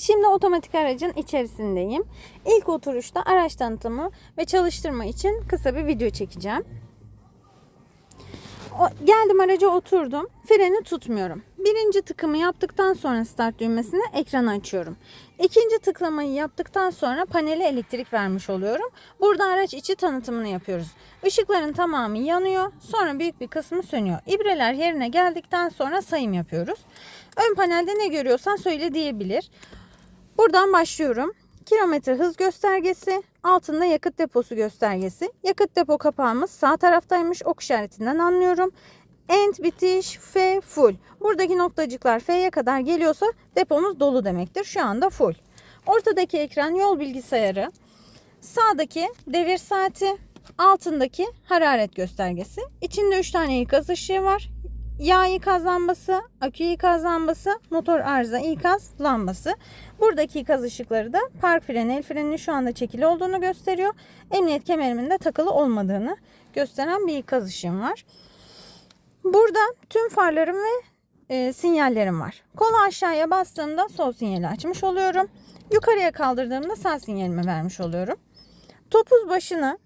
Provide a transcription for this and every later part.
Şimdi otomatik aracın içerisindeyim. İlk oturuşta araç tanıtımı ve çalıştırma için kısa bir video çekeceğim. O- geldim araca oturdum. Freni tutmuyorum. Birinci tıkımı yaptıktan sonra start düğmesine ekranı açıyorum. İkinci tıklamayı yaptıktan sonra panele elektrik vermiş oluyorum. Burada araç içi tanıtımını yapıyoruz. Işıkların tamamı yanıyor. Sonra büyük bir kısmı sönüyor. İbreler yerine geldikten sonra sayım yapıyoruz. Ön panelde ne görüyorsan söyle diyebilir. Buradan başlıyorum. Kilometre hız göstergesi, altında yakıt deposu göstergesi. Yakıt depo kapağımız sağ taraftaymış. Ok işaretinden anlıyorum. End bitiş F full. Buradaki noktacıklar F'ye kadar geliyorsa depomuz dolu demektir. Şu anda full. Ortadaki ekran yol bilgisayarı. Sağdaki devir saati, altındaki hararet göstergesi. İçinde 3 tane ikaz ışığı var. Yağ ikaz lambası, akü ikaz lambası, motor arıza ikaz lambası. Buradaki ikaz ışıkları da park freni, el freninin şu anda çekili olduğunu gösteriyor. Emniyet kemerimin de takılı olmadığını gösteren bir ikaz ışığım var. Burada tüm farlarım ve e, sinyallerim var. Kolu aşağıya bastığımda sol sinyali açmış oluyorum. Yukarıya kaldırdığımda sağ sinyalimi vermiş oluyorum. Topuz başını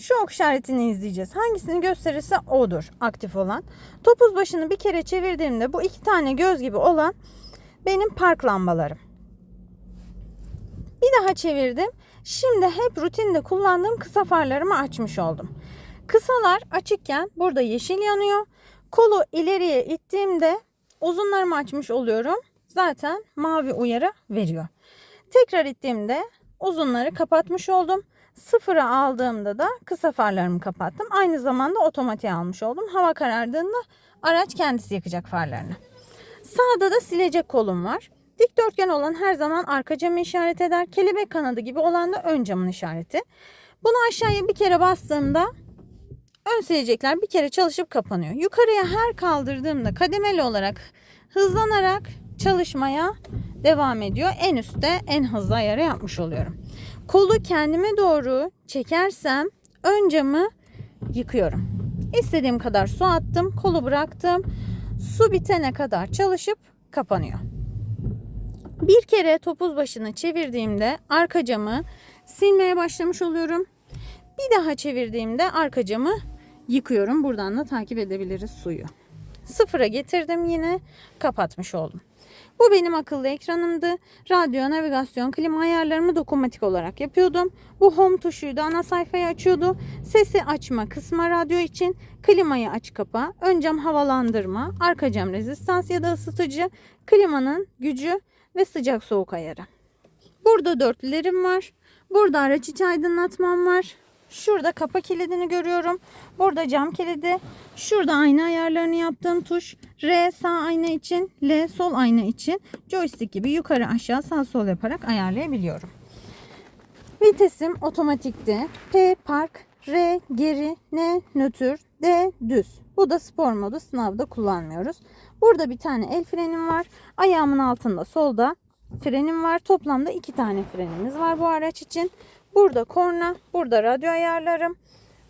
şu ok işaretini izleyeceğiz. Hangisini gösterirse odur aktif olan. Topuz başını bir kere çevirdiğimde bu iki tane göz gibi olan benim park lambalarım. Bir daha çevirdim. Şimdi hep rutinde kullandığım kısa farlarımı açmış oldum. Kısalar açıkken burada yeşil yanıyor. Kolu ileriye ittiğimde uzunlarımı açmış oluyorum. Zaten mavi uyarı veriyor. Tekrar ittiğimde uzunları kapatmış oldum. Sıfıra aldığımda da kısa farlarımı kapattım. Aynı zamanda otomatiğe almış oldum. Hava karardığında araç kendisi yakacak farlarını. Sağda da silecek kolum var. Dikdörtgen olan her zaman arka camı işaret eder. Kelebek kanadı gibi olan da ön camın işareti. Bunu aşağıya bir kere bastığımda ön silecekler bir kere çalışıp kapanıyor. Yukarıya her kaldırdığımda kademeli olarak hızlanarak çalışmaya devam ediyor. En üstte en hızlı ayarı yapmış oluyorum. Kolu kendime doğru çekersem ön camı yıkıyorum. İstediğim kadar su attım, kolu bıraktım. Su bitene kadar çalışıp kapanıyor. Bir kere topuz başını çevirdiğimde arka camı silmeye başlamış oluyorum. Bir daha çevirdiğimde arka camı yıkıyorum. Buradan da takip edebiliriz suyu. Sıfıra getirdim yine kapatmış oldum. Bu benim akıllı ekranımdı. Radyo, navigasyon, klima ayarlarımı dokunmatik olarak yapıyordum. Bu home tuşuydu. Ana sayfayı açıyordu. Sesi açma kısma radyo için. Klimayı aç kapa. Ön cam havalandırma. Arka cam rezistans ya da ısıtıcı. Klimanın gücü ve sıcak soğuk ayarı. Burada dörtlülerim var. Burada araç içi aydınlatmam var. Şurada kapa kilidini görüyorum. Burada cam kilidi. Şurada ayna ayarlarını yaptığım tuş. R sağ ayna için, L sol ayna için joystick gibi yukarı aşağı sağ sol yaparak ayarlayabiliyorum. Vitesim otomatikti. P park, R geri, N nötr, D düz. Bu da spor modu sınavda kullanmıyoruz. Burada bir tane el frenim var. Ayağımın altında solda frenim var. Toplamda iki tane frenimiz var bu araç için. Burada korna, burada radyo ayarlarım.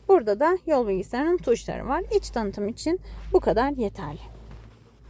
Burada da yol bilgisayarının tuşları var. İç tanıtım için bu kadar yeterli.